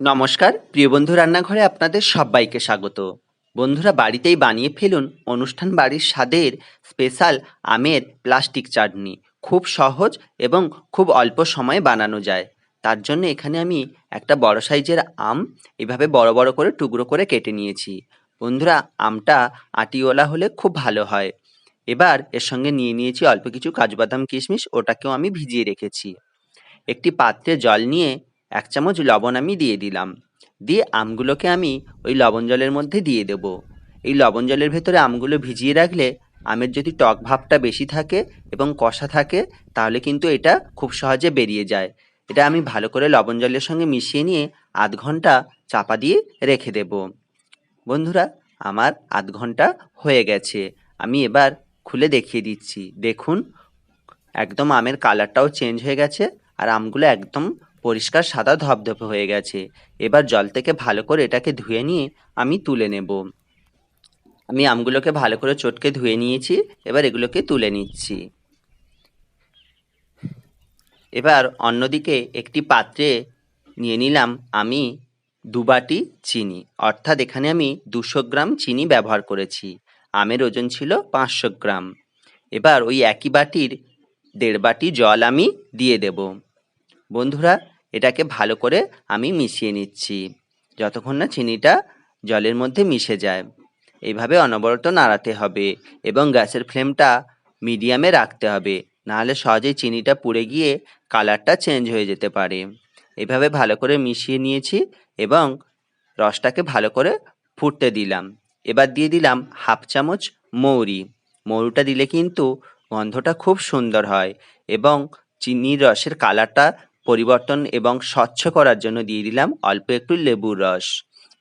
নমস্কার, প্রিয় বন্ধু রান্নাঘরে আপনাদের সবাইকে স্বাগত। বন্ধুরা, বাড়িতেই বানিয়ে ফেলুন অনুষ্ঠান বাড়ির স্বাদের স্পেশাল আমের প্লাস্টিক চাটনি। খুব সহজ এবং খুব অল্প সময়ে বানানো যায়। তার জন্য এখানে আমি একটা বড় সাইজের আম এভাবে বড় বড় করে টুকরো করে কেটে নিয়েছি। বন্ধুরা, আমটা আটিওয়ালা হলে খুব ভালো হয়। এবার এর সঙ্গে নিয়ে নিয়েছি অল্প কিছু কাজু বাদাম কিশমিশ, ওটাকেও আমি ভিজিয়ে রেখেছি। একটি পাত্রে জল নিয়ে এক চামচ লবণ আমি দিয়ে দিলাম। দিয়ে আমগুলোকে আমি ওই লবণ জলের মধ্যে দিয়ে দেব। এই লবণ জলের ভেতরে আমগুলো ভিজিয়ে রাখলে আমের যদি টক ভাবটা বেশি থাকে এবং কষা থাকে, তাহলে কিন্তু এটা খুব সহজে বেরিয়ে যায়। এটা আমি ভালো করে লবণ জলের সঙ্গে মিশিয়ে নিয়ে আধ ঘণ্টা চাপা দিয়ে রেখে দেব। বন্ধুরা, আমার আধ ঘণ্টা হয়ে গেছে। আমি এবার খুলে দেখিয়ে দিচ্ছি। দেখুন, একদম আমের কালারটাও চেঞ্জ হয়ে গেছে আর আমগুলো একদম পরিষ্কার সাদা ধপধপে হয়ে গেছে। এবার জল থেকে ভালো করে এটাকে ধুয়ে নিয়ে আমি তুলে নেব। আমি আমগুলোকে ভালো করে চটকে ধুয়ে নিয়েছি, এবার এগুলোকে তুলে নিচ্ছি। এবার অন্যদিকে একটি পাত্রে নিয়ে নিলাম আমি দু বাটি চিনি, অর্থাৎ এখানে আমি দুশো গ্রাম চিনি ব্যবহার করেছি। আমের ওজন ছিল পাঁচশো গ্রাম। এবার ওই একই বাটির দেড় বাটি জল আমি দিয়ে দেব। বন্ধুরা এটাকে ভালো করে আমি মিশিয়ে নিচ্ছি। যতক্ষণ না চিনিটা জলের মধ্যে মিশে যায়। এইভাবে অনবরত নাড়াতে হবে এবং গ্যাসের ফ্লেমটা মিডিয়ামে রাখতে হবে। নাহলে সহজেই চিনিটা পুড়ে গিয়ে কালারটা চেঞ্জ হয়ে যেতে পারে। এভাবে ভালো করে মিশিয়ে নিয়েছি এবং রসটাকে ভালো করে ফুটতে দিলাম। এবার দিয়ে দিলাম হাফ চামচ মৌরি। মৌরিটা দিলে কিন্তু গন্ধটা খুব সুন্দর হয় এবং চিনির রসের কালারটা পরিবর্তন এবং স্বচ্ছ করার জন্য দিয়ে দিলাম অল্প একটু লেবুর রস।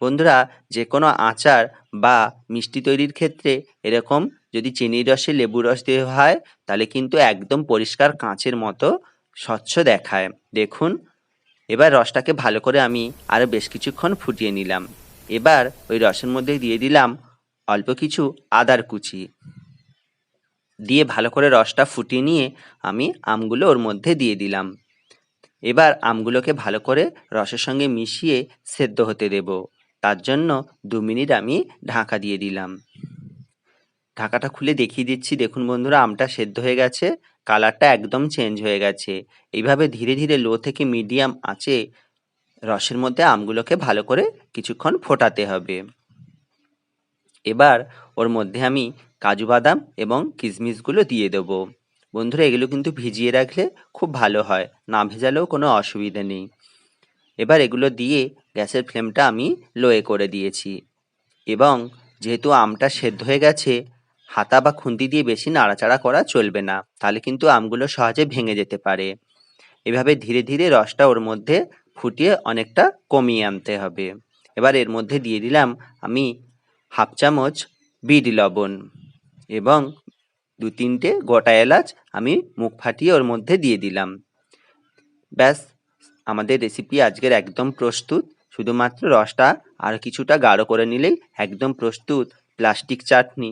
বন্ধুরা যে কোনো আচার বা মিষ্টি তৈরির ক্ষেত্রে এরকম যদি চিনির রসে লেবুর রস দেওয়া হয়, তাহলে কিন্তু একদম পরিষ্কার কাঁচের মতো স্বচ্ছ দেখায়। দেখুন, এবার রসটাকে ভালো করে আমি আরও বেশ কিছুক্ষণ ফুটিয়ে নিলাম। এবার ওই রসের মধ্যে দিয়ে দিলাম অল্প কিছু আদার কুচি। দিয়ে ভালো করে রসটা ফুটিয়ে নিয়ে আমি আমগুলো ওর মধ্যে দিয়ে দিলাম। এবার আমগুলোকে ভালো করে রসের সঙ্গে মিশিয়ে সেদ্ধ হতে দেব। তার জন্য দু মিনিট আমি ঢাকা দিয়ে দিলাম। ঢাকাটা খুলে দেখিয়ে দিচ্ছি। দেখুন বন্ধুরা, আমটা সেদ্ধ হয়ে গেছে, কালারটা একদম চেঞ্জ হয়ে গেছে। এইভাবে ধীরে ধীরে লো থেকে মিডিয়াম আঁচে রসের মধ্যে আমগুলোকে ভালো করে কিছুক্ষণ ফোটাতে হবে। এবার ওর মধ্যে আমি কাজু বাদাম এবং কিশমিশগুলো দিয়ে দেবো। বন্ধুরা, এগুলো কিন্তু ভিজিয়ে রাখলে খুব ভালো হয়, না ভেজালেও কোনো অসুবিধে নেই। এবার এগুলো দিয়ে গ্যাসের ফ্লেমটা আমি লোয়ে করে দিয়েছি এবং যেহেতু আমটা সেদ্ধ হয়ে গেছে, হাতা বা খুন্তি দিয়ে বেশি নাড়াচাড়া করা চলবে না, তাহলে কিন্তু আমগুলো সহজে ভেঙে যেতে পারে। এভাবে ধীরে ধীরে রসটা ওর মধ্যে ফুটিয়ে অনেকটা কমিয়ে আনতে হবে। এবার এর মধ্যে দিয়ে দিলাম আমি হাফ চামচ বিট লবণ এবং দু তিনটে গোটা এলাচ আমি মুখ ফাটিয়ে ওর মধ্যে দিয়ে দিলাম। ব্যাস, আমাদের রেসিপি আজকের একদম প্রস্তুত। শুধুমাত্র রসটা আর কিছুটা গাঢ় করে নিলেই একদম প্রস্তুত প্লাস্টিক চাটনি